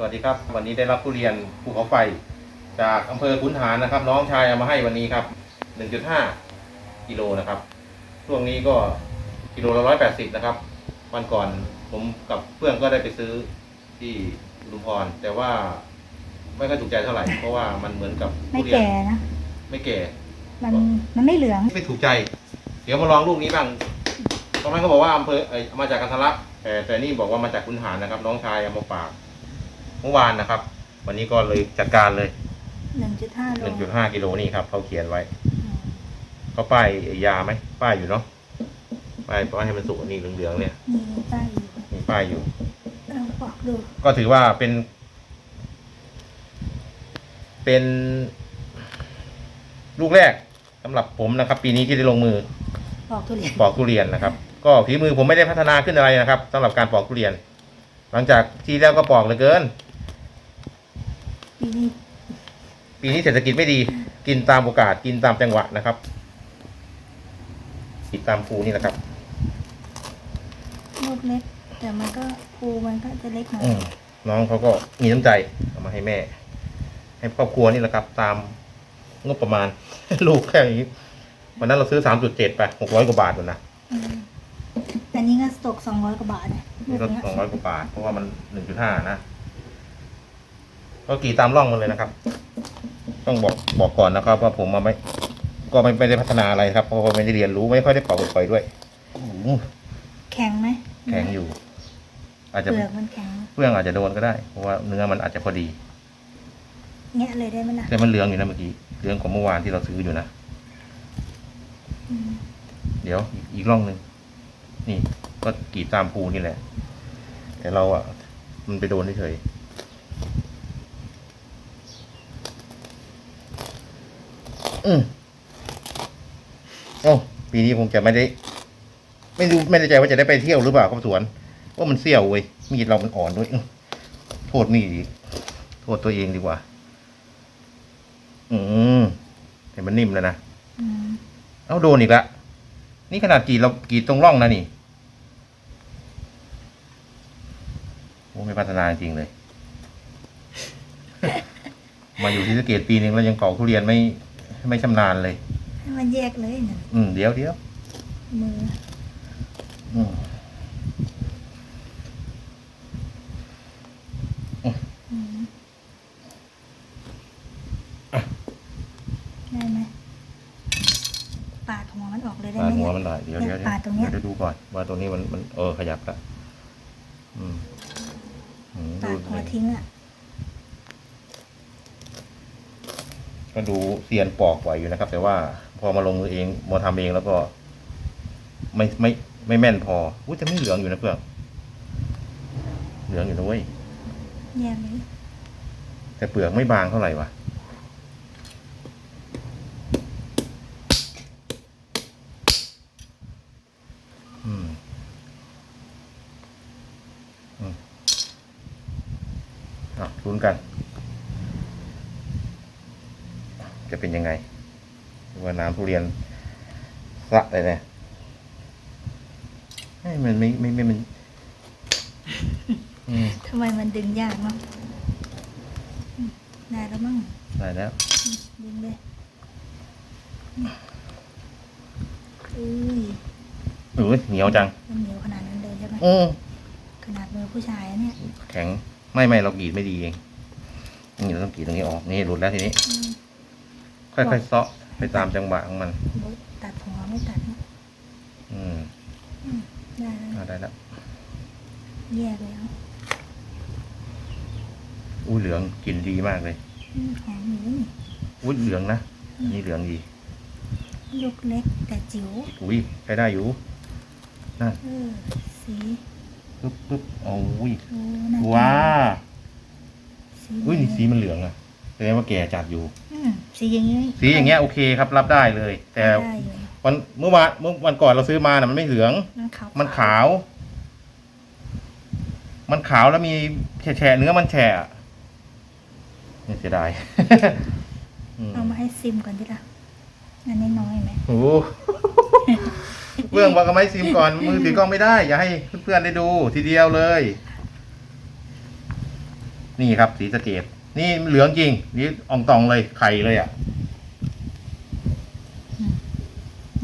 สวัสดีครับ วันนี้ได้รับทุเรียนภูเขาไฟ จากอำเภอขุนหารนะครับ น้องชายเอามาให้วันนี้ครับ 1.5กิโลนะครับช่วงนี้ก็กิโลละ180นะครับ วันก่อนผมกับเพื่อนก็ได้ไปซื้อที่อุดุมพร แต่ว่าไม่ค่อยถูกใจเท่าไหร่ เพราะว่ามันเหมือนกับไม่ทุเรียนแก่นะ ไม่แก่ มันมันไม่เหลือง ไม่ถูกใจ เดี๋ยวมาลองลูกนี้บ้างตอนนั้นเขาบอกว่าอำเภอเอ่ยมาจากกันทะลักแต่แต่นี่บอกว่ามาจากขุนหารนะครับ น้องชายเอามาฝาก เมื่อวานนะครับ วันนี้ก็เลยจัดการเลยหนึ่งจุดห้าโล1.5กิโลนี่ครับเขาเขียนไว้เขาป้ายยาไหมป้ายอยู่เนาะป้ายป้ายให้มันสุกนี่เหลืองๆเนี่ยมีป้ายอยู่มีป้ายอยู่ลองบอกดูก็ถือว่าเป็น เป็น ลูกแรกสำหรับผมนะครับ ปีนี้ที่ได้ลงมือบอกทุเรียนปอกทุเรียนนะครับ ก็ฝีมือผมไม่ได้พัฒนาขึ้นอะไรนะครับสำหรับการปอกทุเรียน หลังจากที่แล้วก็ปอกเหลือเกิน ปีนี้ปีนี้เศรษฐกิจไม่ดี กินตามโอกาส กินตามจังหวะนะครับกินตามภูนี่นะครับ ลูกเล็ก แต่มันก็ภูมันก็จะเล็กหน่อยอืมน้องเขาก็มีน้ำใจเอามาให้แม่ ให้ครอบครัวนี่แหละครับ ตามงบประมาณ ลูกแค่นี้วันนั้นเราซื้อสามจุดเจ็ดไปหกร้อยกว่าบาทหมดนะอืมแต่นี้ก็ตกสองร้อยกว่าบาทเนี่ยลูนี่กก็เนี้ยสองร้อยกว่าบาทเพราะว่ามันหนึ่งจุดห้านะ ก็กี่ตามร่องมันเลยนะครับ ต้องบอกบอกก่อนนะครับ ว่าผมมาไม่ ก็ไม่ไม่ได้พัฒนาอะไรครับเพราะว่าไม่ได้เรียนรู้ไม่ค่อยได้ปอกปล่อยด้วยอื้อหือแข็งไหมแข็งอยู่ อาจจะเปลือกมันแข็งเพื่องอาจจะโดนก็ได้เพราะว่าเนื้อมันอาจจะพอดีแงะเลยได้ไหมล่ะแต่มันเหลืองอยู่นะเมื่อกี้เหลืองของเมื่อวานที่เราซื้ออยู่นะอืมเดี๋ยวอีกอีกร่องหนึ่งนี่ ก็กรีดตามภูนี่แหละ แต่เราอะ มันไปโดนเฉย อืมโอ้ปีนี้คงจะไม่ได้ ไม่รู้ไม่แน่ใจว่าจะได้ไปเที่ยวหรือเปล่าครับสวน ว่ามันเสี่ยวเว้ยมีดเรามันอ่อนด้วยอื้อโทษมีดอีกโทษตัวเองดีกว่า อืมแต่มันนิ่มแล้วนะอืมเอาโดนอีกละนี่ขนาดกรีดเรากรีดตรงร่องนะนี่โอ้ไม่พัฒนาจริงเลย มาอยู่ที่สะเกตปีหนึ่งแล้วยังเกาะทุเรียนไม่ ไม่ชำนาญเลย ให้มันแยกเลยน่ะอืมเดี๋ยวเดี๋ยวมืออืมอืมได้ไหมปาดหัวมันออกเลยได้ปาไหดมหัวเนี่ยมันหน่อยเดี๋ยวเดี๋ยวเนี่ยปาดตรงเนี้ยเดี๋ยวดูก่อนว่าตรงนี้มันมันเออขยับละอืมอืมปาดูดหัวทิ้งอะ ก็ดูเซียนปอกไหวอยู่นะครับ แต่ว่าพอมาลงมือเองมาทำเองแล้วก็ ไม่ไม่ไม่แม่นพออุ้ยจะไม่เหลืองอยู่นะเพื่อนเหลืองอยู่นะเว้ยแยกเลยแต่เปลือกไม่บางเท่าไหร่วะอืมอืมอะลุ้นกัน จะเป็นยังไงว่าน้ำทุเรียนสะเลยเนี่ยให้มันไม่ไม่ไม่มันอืมทำไมมันดึงยากเนาะอืมได้แล้วมั้งได้แล้วดึงเลยอืมอุ้ยเออเหนียวจัง มันเหนียวขนาดนั้นเลยใช่ไหมอืมขนาดมือผู้ชายอะเนี่ยแข็ง ไม่ไม่เรากรีดไม่ดีเอง นี่เราต้องกรีดตรงนี้ออก นี่หลุดแล้วทีนี้ อืม ค่อยๆเซาะไปตามจังหวะของมันบุ๊ตัดหัวไม่ตัดนะอืมอืมได้แล้วอ่าได้แล้วแยกแล้วอุ้ยเหลืองกลิ่นดีมากเลยอืมหอมหมูนี่อุ้ยเหลืองนะอันนี่เหลืองดีลูกเล็กแต่จิ๋วอุ้ยใช้ได้อยู่นั่นเออสีปึ๊บปึ๊บโอ้ยโอ้น่ากินว้า สีอุ้ยนี่สีมันเหลืองอะ แสดงว่าแก่จัดอยู่ อืมสีอย่างนี้สีอย่างเงี้ยโอเคครับรับได้เลย แต่ได้อยู่วันเมื่อวานเมื่อวันก่อนเราซื้อมาน่ะมันไม่เหลือง มันขาวมันขาว มันขาวแล้วมีแฉะๆเนื้อมันแฉะอะนี่เสียดาย อืมเอามาให้ซิมก่อนดิล่ะอันนี้น้อยไหมโอ้โห เบื้องบอกกับไม้ซิมก่อน มือถือกล้องไม่ได้ อย่าให้เพื่อนๆได้ดูทีเดียวเลย นี่ครับสีสะเกด นี่เหลืองจริง นี่อองตองเลยไข่เลยอะ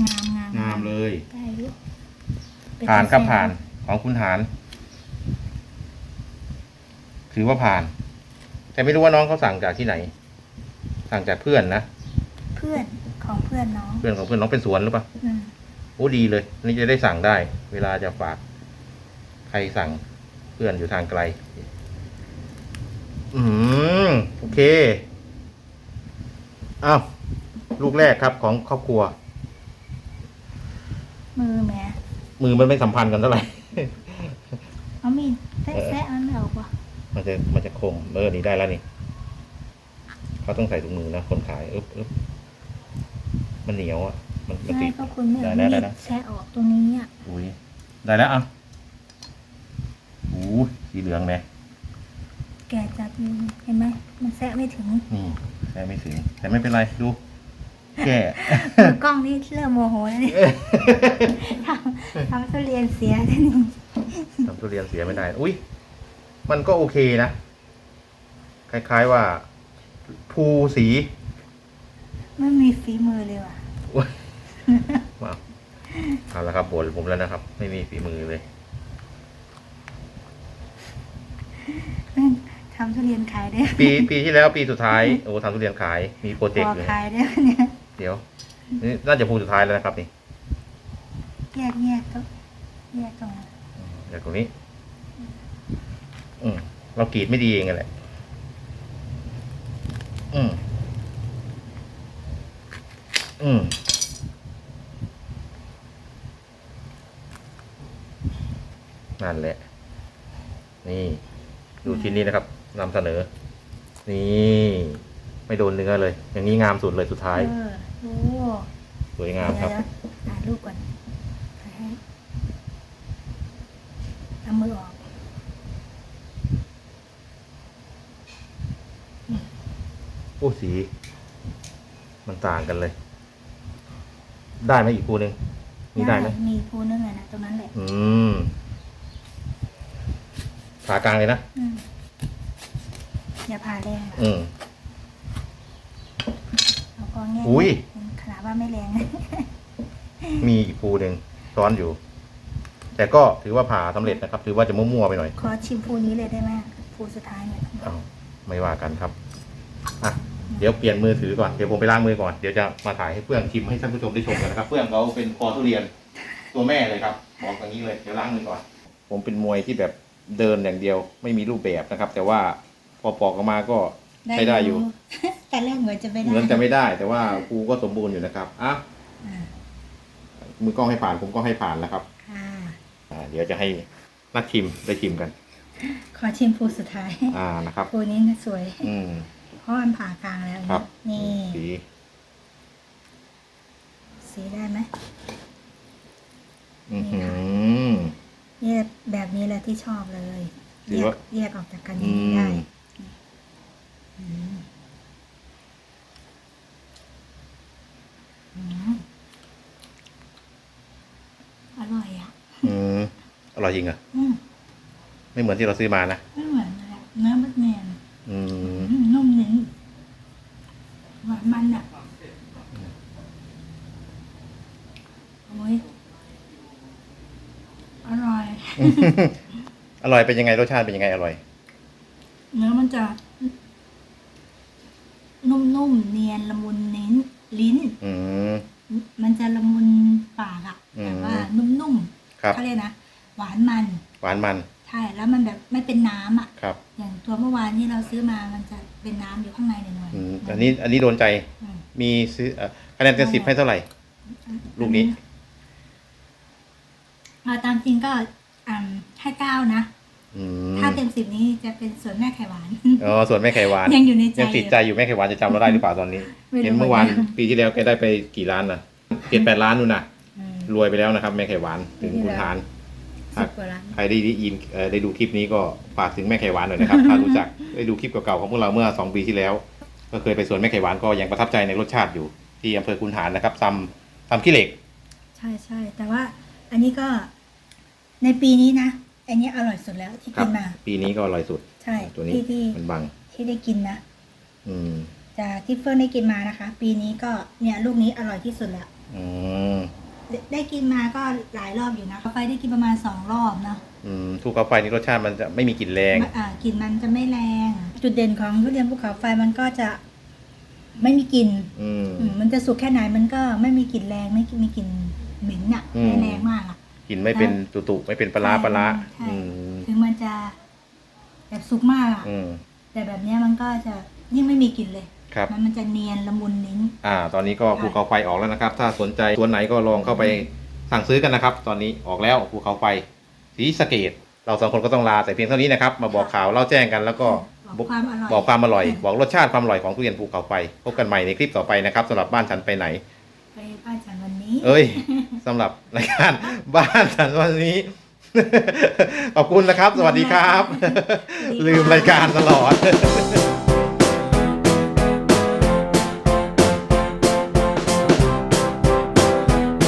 งามงามงามเลย ได้อยู่เป็ผ่านครับกาแฟผ่านของคุณหารถือว่าผ่าน แต่ไม่รู้ว่าน้องเขาสั่งจากที่ไหน สั่งจากเพื่อนนะ เพื่อนของเพื่อนน้องเพื่อนของเพื่อนน้องเป็นสวนหรือเปล่า อืมโอ้ดีเลย นี่จะได้สั่งได้ เวลาจะฝาก ใครสั่งเพื่อนอยู่ทางไกลอื มโอเคอ้าวลูกแรกครับของครอบครัว มือแหม่มือมันไม่สัมพันธ์กันเท่าไหร่ เอามีดแซะแซะมันไม่ออกว่ะมันจะมันจะคมเออนี่ได้แล้วนี่เขาต้องใส่ถุงมือนะคนขายอึ๊บอึ๊บมันเหนียวอะ มันมันใช่ติดก็คุณไม่เอาได้มีได้ดได้แซะออกตรงนี้อะอุ้ยได้แล้วอะโอ้ยสีเหลืองเนี่ย แกจัดอยู่เห็นไหมมันแซะไม่ถึงนี่แต่ไม่ถึง แต่ไม่เป็นไรดู แก่ มือกล้องนี่เริ่มโมโหแล้วเนี่ยทำทำทุเรียนเสียทีนี้ทำทุเรียนเสียไม่ได้ อุ้ย มันก็โอเคนะ คล้าย ๆว่า ภูสี ไม่มีฝีมือเลยว่ะ ว้าวเอาละครับบ่นผมแล้วนะครับ ไม่มีฝีมือเลย ทำทุเรียนขายได้ปีปีที่แล้วปีสุดท้ายโอ้ทำทุเรียนขายมีโปรเจกพต์ออยู่ขายได้เนี่ยเดี๋ยวนี่น่าจะภูสุดท้ายแล้วนะครับนี่แยกแยกก็แยกตรงนั้นเดี๋ยวตรงนี้ อืมเรากรีดไม่ดีเองแหละอืมอืมนั่นแหละ นี่ ดูชิ้นนี้นะครับ นำเสนอ นี่ ไม่โดนเนื้อเลย อย่างนี้งามสุดเลยสุดท้าย เออโอ้สวยงามครับ เดี๋ยวๆถ่ายรูปก่อนถ่ายให้เอามือออกโอ้สี มันต่างกันเลย ได้ไหมอีกคู่หนึ่งนี่ได้ไหมมีภูนึงอะนะตรงนั้นแหละ อืมขากลางเลยนะ อืม อย่าพาแรงอะอืมเอาก็แง่อุ้ย ขนาดว่าไม่แรงมีอีกภูหนึ่งซ้อนอยู่ แต่ก็ถือว่าผ่าสำเร็จนะครับ ถือว่าจะมั่วๆไปหน่อยขอชิมภูนี้เลยได้ไหมภูสุดท้ายเนี่ยเอาไม่ว่ากันครับอะเดี๋ยวเปลี่ยนมือถือก่อน เดี๋ยวผมไปล้างมือก่อน เดี๋ยวจะมาถ่ายให้เพื่อนชิมให้ท่านผู้ชมได้ชมกันนะครับ เพื่อนเขาเป็นคอทุเรียนตัวแม่เลยครับ บอกอย่างนี้เลย เดี๋ยวล้างมือก่อน ผมเป็นมวยที่แบบเดินอย่างเดียว ไม่มีรูปแบบนะครับ แต่ว่า พอปอกออกมาก็ใช้ได้อยู่ แต่แรกเหมือนจะไม่ได้เหมือนจะไม่ได้ แต่ว่าครูก็สมบูรณ์อยู่นะครับอะอ่ามือกล้องให้ผ่านผมก็ให้ผ่านแล้วครับค่ะอ่าเดี๋ยวจะให้นักชิมได้ชิมกัน ขอชิมภูสุดท้าย อ่านะครับภูนี้นะสวย อืมเพราะมันผ่ากลางแล้วครับ นี่สีสีได้ไหมอือหือเนี่ยแบบนี้แหละที่ชอบเลยหรืแยอว่ากแยกออกจากกันอืนี้ได้ ม อืมอืมอร่อยอะ อืมอร่อยจริงเหรอะ อืม ไม่เหมือนที่เราซื้อมานะ ไม่เหมือนเลยอะเนื้อมัดแมนอืมอืมนุ่มนิ่มหวานมันอะโอ้ยอร่อย อร่อยเป็นยังไงรสชาติเป็นยังไงอร่อย เนื้อมันจะ นุ่มๆเนียนละมุนเน้นลิ้น อืม มันจะละมุนปากอะอืมแต่ว่านุ่มครับ ๆเขาเรียกนะ หวานมัน หวานมันใช่แล้วมันแบบไม่เป็นน้ำอะครับ อย่างตัวเมื่อวานที่เราซื้อมามันจะเป็นน้ำอยู่ข้างในหน่อยอืมๆอันนี้อันนี้โดนใจอืมมีซื้อเอ่อคะแนนเต็มสิบให้เท่าไหร่ ลูกนี้เอาตามจริงก็อ่าให้เก้านะ อืมถ้าเต็มสิบนี้จะเป็นส่วนแม่ไข่หวาน อ๋อส่วนแม่ไข่หวานยังอยู่ในใจยังติดใจอยู่แม่ไข่หวานจะจำเราได้หรือเปล่าตอนนี้ไม่รู้เห็นเมื่อวานเหมือนกันปีที่แล้วแกได้ไปกี่ล้านนะเจ็ดแปดล้านนู่นน่ะอืม รวยไปแล้วนะครับ แม่ไข่หวานถึงคุณทาน สิบกว่าล้าน ใครได้ยินเอ่อได้ดูคลิปนี้ก็ฝากถึงแม่ไข่หวานหน่อยนะครับ ถ้ารู้จักได้ดูคลิปเก่าๆของพวกเราเมื่อสองปีที่แล้ว ก็เคยไปสวนแม่ไข่หวานก็ยังประทับใจในรสชาติอยู่ที่อำเภอคุนหารนะครับซำซำขี้เหล็ก ใช่ใช่แต่ว่าอันนี้ก็ในปีนี้นะอันนี้อร่อยสุดแล้วที่ครักินมา ปีนี้ก็อร่อยสุด ใช่ตัวนี้ที่ที่มันบัง ที่ได้กินนะอืมจากที่เฟิร์นได้กินมานะคะ ปีนี้ก็เนี่ยลูกนี้อร่อยที่สุดแล้ว อืม ได้ได้กินมาก็หลายรอบอยู่นะไฟได้กินประมาณสองรอบเนาะอืมภูเขาไฟนี่รสชาติมันจะไม่มีกลิ่นแรงมันอ่ากลิ่นมันจะไม่แรง จุดเด่นของทุเรียนภูเขาไฟมันก็จะไม่มีกลิ่นอืม อืมมันจะสุกแค่ไหนมันก็ไม่มีกลิ่นแรงไม่มีกลิ่นเหม็นอะอืม ไม่แรงมากอะ กลิ่นไม่เป็นตุตุไม่เป็นปลาร้าปลาร้าใช่ อืมถึงมันจะแบบสุกมากอะอืมแต่แบบเนี้ยมันก็จะยิ่งไม่มีกลิ่นเลย ครับ มันมันจะเนียนละมุนลิ้น อ่า ตอนนี้ก็ภูเขาไฟออกแล้วนะครับ ถ้าสนใจตัวไหนก็ลองเข้าไปสั่งซื้อกันนะครับ ตอนนี้ออกแล้วภูเขาไฟสีสะเกต เราสองคนก็ต้องลาแต่เพียงเท่านี้นะครับ มาบอกข่าวเล่าแจ้งกันแล้วก็บอกความอร่อย บอกความอร่อย บอกรสชาติความอร่อยของทุเรียนภูเขาไฟ พบกันใหม่ในคลิปต่อไปนะครับสำหรับบ้านฉันไปไหน ไปบ้านฉันวันนี้ เอ้ยสำหรับรายการบ้านฉันวันนี้ ขอบคุณนะครับ สวัสดีครับ ลืมรายการตลอด